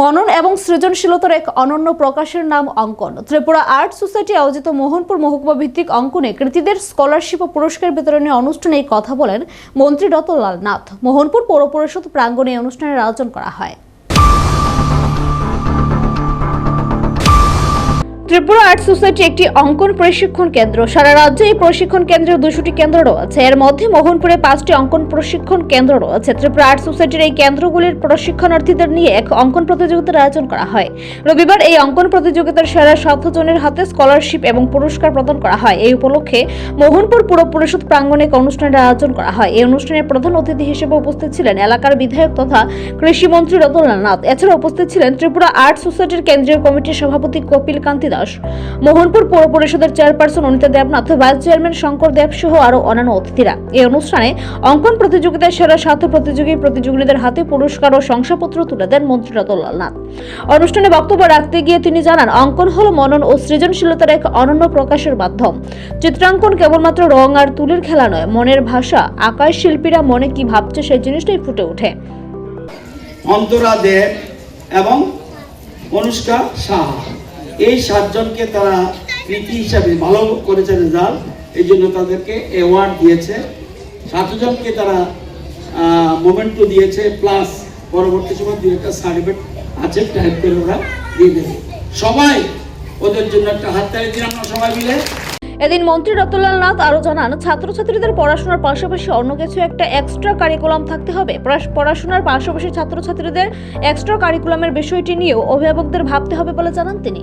মনন এবং সৃজনশীলতার এক অনন্য প্রকাশের নাম অঙ্কন। ত্রিপুরা আর্ট সোসাইটি আয়োজিত মোহনপুর মহকুমা ভিত্তিক অঙ্কনে কৃতীদের স্কলারশিপ ও পুরস্কার বিতরণের অনুষ্ঠানে এই কথা বলেন মন্ত্রী রতনলাল নাথ। মোহনপুর পৌর পরিষদ অনুষ্ঠানের আয়োজন করা হয়। ত্রিপুরা আর্ট সোসাইটি একটি অঙ্কন প্রশিক্ষণ কেন্দ্র। সারা রাজ্যে এই প্রশিক্ষণ কেন্দ্রের দুশোটি কেন্দ্র রয়েছে। এর মধ্যে মোহনপুরে পাঁচটি অঙ্কন প্রশিক্ষণ কেন্দ্র রয়েছে। ত্রিপুরা আর্ট সোসাইটির এই কেন্দ্রগুলির প্রশিক্ষণার্থীদের নিয়ে এক অঙ্কন প্রতিযোগিতার আয়োজন করা হয়। রবিবার এই অঙ্কন প্রতিযোগিতার সেরা সাত জনের হাতে স্কলারশিপ এবং পুরস্কার প্রদান করা হয়। এই উপলক্ষে মোহনপুর পুর পরিষদ প্রাঙ্গণে এক অনুষ্ঠানের আয়োজন করা হয়। এই অনুষ্ঠানে প্রধান অতিথি হিসেবে উপস্থিত ছিলেন এলাকার বিধায়ক তথা কৃষিমন্ত্রী রতনলাল নাথ। এছাড়া উপস্থিত ছিলেন ত্রিপুরা আর্ট সোসাইটির কেন্দ্রীয় কমিটির সভাপতি কপিল কান্তি দাস। মোহনপুর পৌর পরিষদের chairperson Anita Debnath, vice chairman Shankar Deb সহ আরও অন্যান্য অতিথিরা। এই অনুষ্ঠানে অঙ্কন প্রতিযোগিতায় সেরা সাত প্রতিযোগী প্রতিযোগীদের হাতে পুরস্কার ও শংসাপত্র তুলে দেন মন্ত্রী রতনলাল নাথ। অনুষ্ঠানে বক্তব্য রাখতে গিয়ে তিনি জানান, অঙ্কন হল মনন ও সৃজনশীলতার এক অনন্য প্রকাশের মাধ্যম। চিত্রাঙ্কন কেবলমাত্র রং আর তুলির খেলা নয়, মনের ভাষা, আকাশ শিল্পীরা মনে কি ভাবছে সেই জিনিসটাই ফুটে ওঠে। অন্তরা দেব এবং অনুষ্কা সাহা। এই সাতজনকে তারা কৃতি হিসাবে ভালো করেছে রেজাল্ট এই জন্য তাদেরকে অ্যাওয়ার্ড দিয়েছে। সাতজনকে তারা মোমেন্টো দিয়েছে প্লাস পরবর্তী সময় দু একটা সার্টিফিকেট আছে টাইপ করে ওরা দিয়ে দেবে। সবাই ওদের জন্য একটা হাততালি দিন আমরা সবাই মিলে। এদিন মন্ত্রী রতনলাল নাথ আরও জানান, ছাত্রছাত্রীদের পড়াশোনার পাশাপাশি অন্য কিছু একটা এক্সট্রা কারিকুলাম থাকতে হবে। পড়াশোনার পাশাপাশি ছাত্রছাত্রীদের এক্সট্রা কারিকুলামের বিষয়টি নিয়েও অভিভাবকদের ভাবতে হবে বলে জানান তিনি।